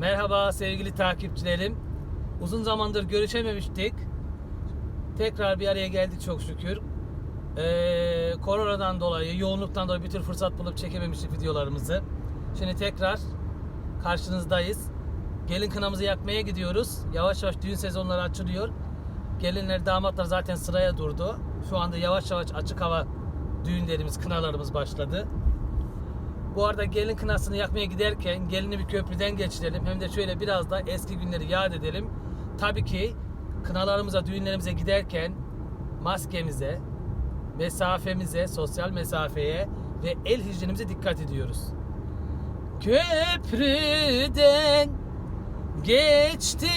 Merhaba sevgili takipçilerim. Uzun zamandır görüşememiştik. Tekrar bir araya geldik çok şükür. Ee, koronadan dolayı, yoğunluktan dolayı bir tür fırsat bulup çekememiştik videolarımızı. Şimdi tekrar karşınızdayız. Gelin kınamızı yakmaya gidiyoruz. Yavaş yavaş düğün sezonları açılıyor. Gelinler, damatlar zaten sıraya durdu. Şu anda yavaş yavaş açık hava düğünlerimiz, kınalarımız başladı. Bu arada gelin kınasını yakmaya giderken gelini bir köprüden geçirelim. Hem de şöyle biraz da eski günleri yad edelim. Tabii ki kınalarımıza, düğünlerimize giderken maskemize, mesafemize, sosyal mesafeye ve el hijyenimize dikkat ediyoruz. Köprüden geçti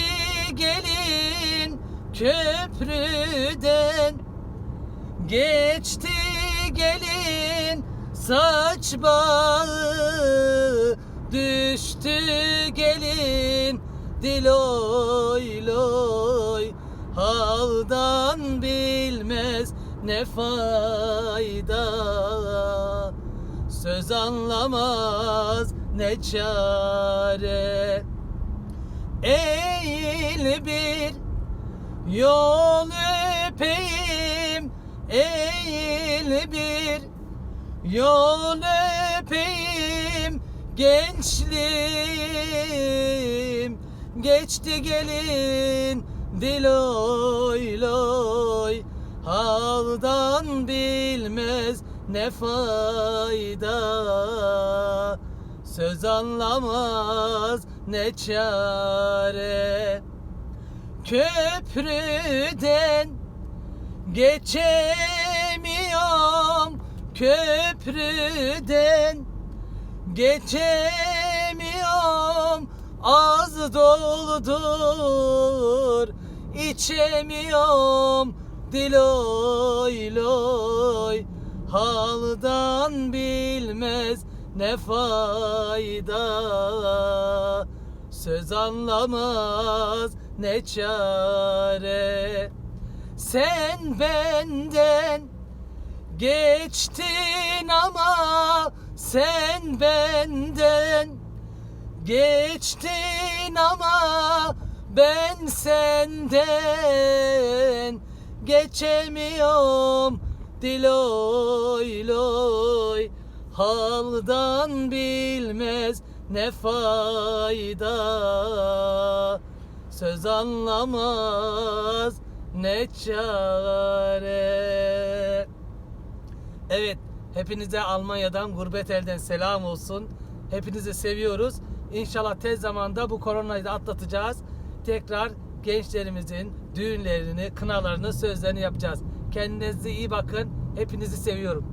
gelin köprüden Geçti gelin saç bağı Düştü gelin. Diloy loy Haldan bilmez ne fayda. Söz anlamaz ne çare. Eğil bir Yol öpeyim eğil bir Yol öpeyim gençliğim. Geçti gelin diloy loy. Haldan bilmez ne fayda. Söz anlamaz ne çare. Köprüden geçemiyorum köprüden geçemiyorum. Az doldur içemiyorum. Diloy loy haldan bilmez ne fayda. Söz anlamaz ne çare. Sen benden geçtin ama sen benden. Geçtin ama ben senden. Geçemiyorum diloy loy. Haldan bilmez ne fayda. Söz anlamaz ne çare Evet hepinize Almanya'dan gurbet elden selam olsun. Hepinizi seviyoruz. İnşallah tez zamanda bu koronayı da atlatacağız. Tekrar gençlerimizin düğünlerini kınalarını sözlerini yapacağız. Kendinize iyi bakın. Hepinizi seviyorum